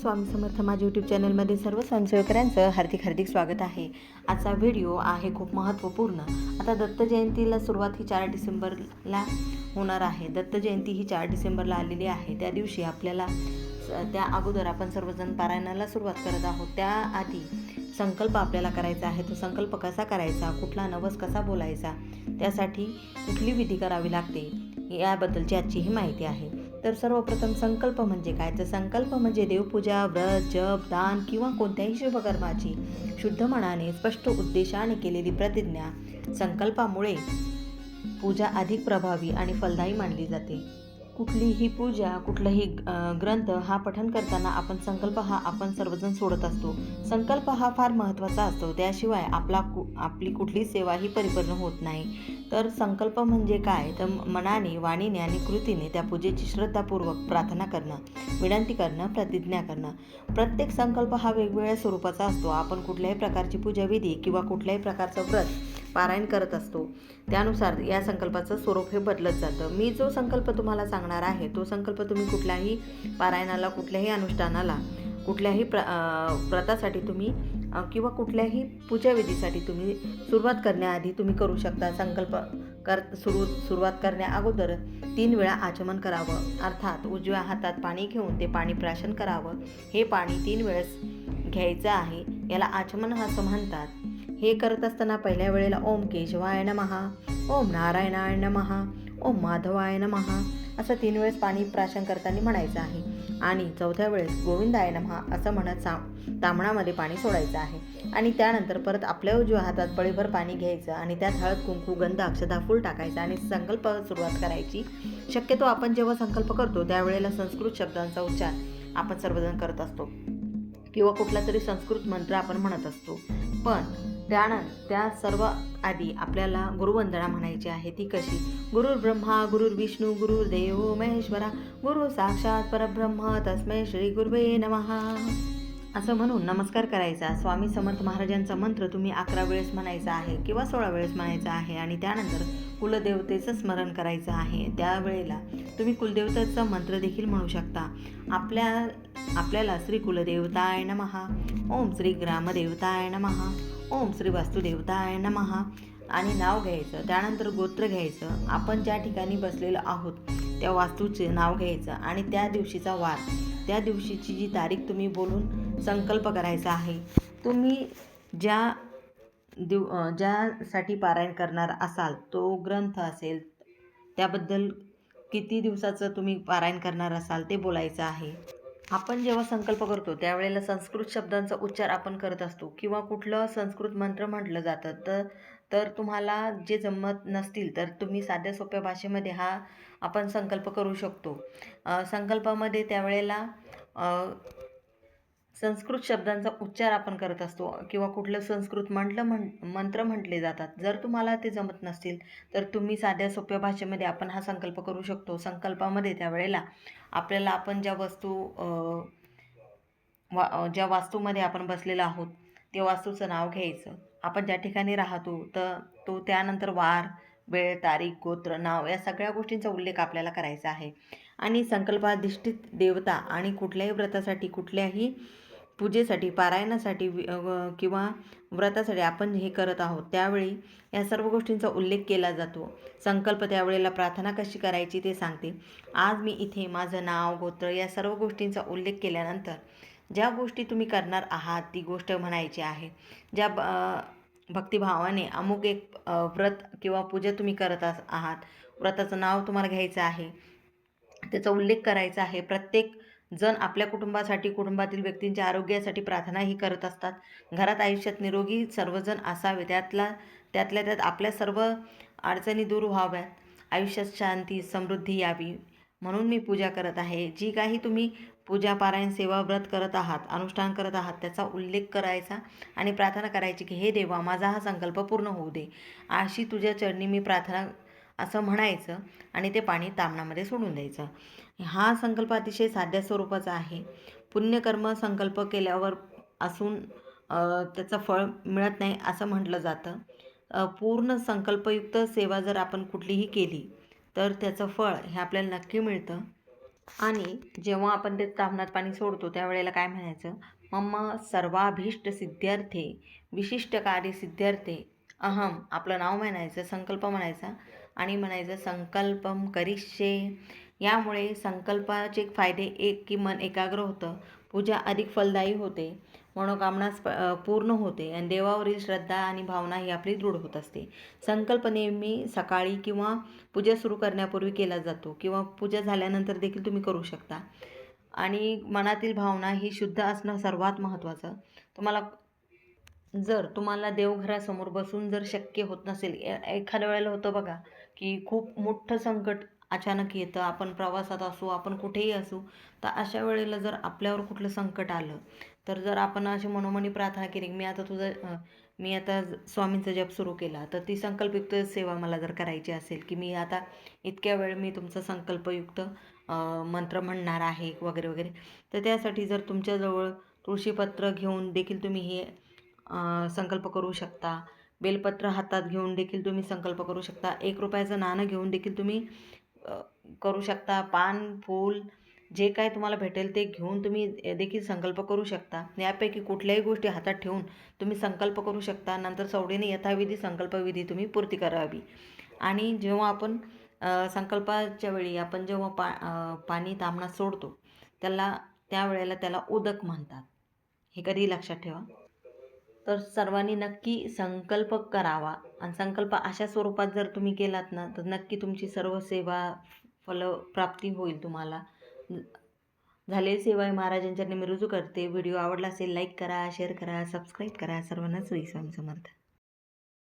स्वामी समर्थ माझ्या यूट्यूब चॅनलमध्ये सर्व स्वयंसेवकऱ्यांचं हार्दिक हार्दिक स्वागत आहे. आजचा व्हिडिओ आहे खूप महत्त्वपूर्ण. आता दत्त जयंतीला सुरुवात ही चार डिसेंबरला होणार आहे. दत्त जयंती ही चार डिसेंबरला आलेली आहे. त्या दिवशी आपल्याला स- त्या अगोदर आपण सर्वजण पारायणाला सुरुवात करत आहोत. त्याआधी संकल्प आपल्याला करायचा आहे. तो संकल्प कसा करायचा? कुठला नवस कसा बोलायचा? त्यासाठी कुठली विधी करावी लागते? याबद्दलची आजची ही माहिती आहे. तर सर्वप्रथम संकल्प म्हणजे काय? तर संकल्प म्हणजे देवपूजा व्रत जप दान किंवा कोणत्याही शुभकर्माची शुद्ध मनाने स्पष्ट उद्देशाने केलेली प्रतिज्ञा. संकल्पामुळे पूजा अधिक प्रभावी आणि फलदायी मानली जाते. कुठलीही पूजा कुठलाही ग्रंथ हा पठन करताना आपण संकल्प हा आपण सर्वजण सोडत असतो. संकल्प हा फार महत्त्वाचा असतो. त्याशिवाय आपला कु आपली कुठली सेवा ही परिपूर्ण होत नाही. तर संकल्प म्हणजे काय? तर मनाने वाणीने आणि कृतीने त्या पूजेची श्रद्धापूर्वक प्रार्थना करणं विनंती करणं प्रतिज्ञा करणं. प्रत्येक संकल्प हा वेगवेगळ्या स्वरूपाचा असतो. आपण कुठल्याही प्रकारची पूजाविधी किंवा कुठल्याही प्रकारचं व्रत पारायण करत असतो. त्यानुसार या संकल्पाचं स्वरूप हे बदलत जातं. मी जो संकल्प तुम्हाला सांगणार आहे तो संकल्प तुम्ही कुठल्याही पारायणाला कुठल्याही अनुष्ठानाला कुठल्याही प्र व्रतासाठी तुम्ही किंवा कुठल्याही पूजाविधीसाठी तुम्ही सुरुवात करण्याआधी तुम्ही करू शकता संकल्प कर सुरू सुरुवात करण्या अगोदर तीन वेळा आचमन करावं. अर्थात उजव्या हातात पाणी घेऊन ते पाणी प्राशन करावं. हे पाणी तीन वेळेस घ्यायचं आहे. याला आचमन असं म्हणतात. हे करत असताना पहिल्या वेळेला ओम केशवाय नमहा ओम नारायणाय नमहा ओम माधवाय नमहा असं तीन वेळेस पाणी प्राशन करताना म्हणायचं आहे. आणि चौथ्या वेळेस गोविंदाय नमहा असं म्हणत सा तांबणामध्ये पाणी सोडायचं आहे. आणि त्यानंतर परत आपल्या उजव्या हातात पळीभर पाणी घ्यायचं आणि त्यात हळद कुंकू गंध अक्षदा फूल टाकायचं आणि संकल्प सुरुवात करायची. शक्यतो आपण जेव्हा संकल्प करतो त्यावेळेला संस्कृत शब्दांचा उच्चार आपण सर्वजण करत असतो. किंवा कुठला तरी संस्कृत मंत्र आपण म्हणत असतो. पण त्यानंतर त्या सर्व आधी आपल्याला गुरुवंदना म्हणायची आहे ती कशी? गुरुर् ब्रह्मा गुरुर विष्णू गुरुर्देव महेश्वरा गुरु साक्षात परब्रह्म तस्मै श्री गुरुवे नमहा असं म्हणून नमस्कार करायचा. स्वामी समर्थ महाराजांचा मंत्र तुम्ही अकरा वेळेस म्हणायचा आहे किंवा सोळा वेळेस म्हणायचा आहे आणि त्यानंतर कुलदेवतेचं स्मरण करायचं आहे. त्यावेळेला तुम्ही कुलदेवतेचा मंत्र देखील म्हणू शकता. आपल्या आपल्याला श्री कुलदेवताय नमहा ओम श्री ग्रामदेवताय नमहा ओम श्री वास्तुदेवताय नमहा आणि नाव घ्यायचं त्यानंतर गोत्र घ्यायचं. आपण ज्या ठिकाणी बसलेलो आहोत त्या वास्तूचे नाव घ्यायचं आणि त्या दिवशीचा वार. त्या दिवशीची जी तारीख तुम्ही बोलून संकल्प करायचा आहे तुम्ही ज्या दिव ज्यासाठी पारायण करणार असाल तो ग्रंथ असेल त्याबद्दल किती दिवसाचं तुम्ही पारायण करणार असाल ते बोलायचं आहे. आपण जेव्हा संकल्प करतो त्यावेळेला संस्कृत शब्दांचा उच्चार आपण करत असतो किंवा कुठलं संस्कृत मंत्र म्हटलं जातं तर तर तुम्हाला जे जमत नसतील तर तुम्ही साध्या सोप्या भाषेमध्ये हा आपण संकल्प करू शकतो. संकल्पामध्ये त्यावेळेला संस्कृत शब्दांचा उच्चार आपण करत असतो किंवा कुठलं संस्कृत म्हटलं म्हण मंत्र म्हटले जातात. जर तुम्हाला ते जमत नसतील तर तुम्ही साध्या सोप्या भाषेमध्ये आपण हा संकल्प करू शकतो. संकल्पामध्ये त्यावेळेला आपल्याला आपण ज्या वस्तू वा ज्या वास्तूमध्ये आपण बसलेलो आहोत त्या वास्तूचं नाव घ्यायचं. आपण ज्या ठिकाणी राहतो तर तो त्यानंतर वार वेळ तारीख गोत्र नाव या सगळ्या गोष्टींचा उल्लेख आपल्याला करायचा आहे. आणि संकल्पाधिष्ठित देवता आणि कुठल्याही व्रतासाठी कुठल्याही पूजेसाठी पारायणासाठी किंवा व्रतासाठी आपण हे करत आहोत त्यावेळी या सर्व गोष्टींचा उल्लेख केला जातो. संकल्प त्यावेळेला प्रार्थना कशी करायची ते सांगते. आज मी इथे माझं नाव गोत्र या सर्व गोष्टींचा उल्लेख केल्यानंतर ज्या गोष्टी तुम्ही करणार आहात ती गोष्ट म्हणायची आहे. ज्या ब- भक्तिभावाने अमुक एक व्रत किंवा पूजा तुम्ही करत आहात व्रताचं नाव तुम्हाला घ्यायचं आहे त्याचा उल्लेख करायचा आहे. प्रत्येक जण आपल्या कुटुंबासाठी कुटुंबातील व्यक्तींच्या आरोग्यासाठी प्रार्थनाही करत असतात. घरात आयुष्यात निरोगी सर्वजण असावे त्यातला त्यातल्या त्यात आपल्या सर्व अडचणी दूर व्हाव्यात. आयुष्यात शांती समृद्धी यावी म्हणून मी पूजा करत आहे. जी काही तुम्ही पूजापारायण सेवा व्रत करत आहात अनुष्ठान करत आहात त्याचा उल्लेख करायचा आणि प्रार्थना करायची की हे देवा माझा हा संकल्प पूर्ण होऊ दे. अशी तुझ्या चरणी मी प्रार्थना असं म्हणायचं आणि ते पाणी तामणामध्ये सोडून द्यायचं. हा संकल्प अतिशय साध्या स्वरूपाचा आहे. पुण्यकर्म संकल्प केल्यावर असून त्याचं फळ मिळत नाही असं म्हटलं जातं. पूर्ण संकल्पयुक्त सेवा जर आपण कुठलीही केली तर त्याचं फळ हे आपल्याला नक्की मिळतं. आणि जेव्हा आपण ते तामणात पाणी सोडतो त्यावेळेला काय म्हणायचं? मम्मा सर्वाभीष्ट सिद्ध्यर्थे विशिष्ट कार्य सिद्ध्यर्थे अहम आपलं नाव म्हणायचं संकल्प म्हणायचा. आणि म्हणायचं संकल्पम करिष्ये. यामुळे संकल्पाचे फायदे एक की मन एकाग्र होतं. पूजा अधिक फलदायी होते. मनोकामना पूर्ण होते. आणि देवावरील श्रद्धा आणि भावना ही आपली दृढ होत असते. संकल्प नेहमी सकाळी किंवा पूजा सुरू करण्यापूर्वी केला जातो किंवा पूजा झाल्यानंतर देखील तुम्ही करू शकता. आणि मनातील भावना ही शुद्ध असणं सर्वात महत्त्वाचं. तुम्हाला जर तुम्हाला देवघरासमोर बसून जर शक्य होत नसेल ए- एखाद्या वेळेला होतं बघा की खूप मोठं संकट अचानक येतं आपण प्रवासात असू आपण कुठेही असू तर अशा वेळेला जर आपल्यावर कुठलं संकट आलं तर जर आपण अशी मनोमनी प्रार्थना केली की मी आता तुझं मी आता स्वामींचा जप सुरू केला तर ती संकल्पयुक्त सेवा मला जर करायची असेल की मी आता इतक्या वेळ मी तुमचं संकल्पयुक्त मंत्र म्हणणार आहे वगैरे वगैरे तर त्यासाठी जर तुमच्याजवळ तुळशीपत्र घेऊन देखील तुम्ही हे संकल्प करू शकता बेलपत्र हातात घेऊन देखील तुम्ही संकल्प करू शकता. एक रुपयाचं नाणं घेऊन देखील तुम्ही करू शकता. पान फूल जे काय तुम्हाला भेटेल ते घेऊन तुम्ही देखील संकल्प करू शकता. यापैकी कुठल्याही गोष्टी हातात ठेवून तुम्ही संकल्प करू शकता. नंतर सवडीने यथाविधी संकल्पविधी तुम्ही पूर्ती करावी. आणि जेव्हा आपण संकल्पाच्या वेळी आपण जेव्हा पा पाणी तांबणात सोडतो त्याला त्यावेळेला त्याला उदक म्हणतात. हे कधी लक्षात ठेवा. तर सर्वांनी नक्की संकल्प करावा. आणि संकल्प अशा स्वरूपात जर तुम्ही केलात ना तर नक्की तुमची सर्व सेवा फलप्राप्ती होईल तुम्हाला. झालेली सेवा ही महाराजांच्या मी रुजू करते. व्हिडिओ आवडला असेल लाईक करा शेअर करा सबस्क्राईब करा. सर्वांना श्री स्वामी समर्थ.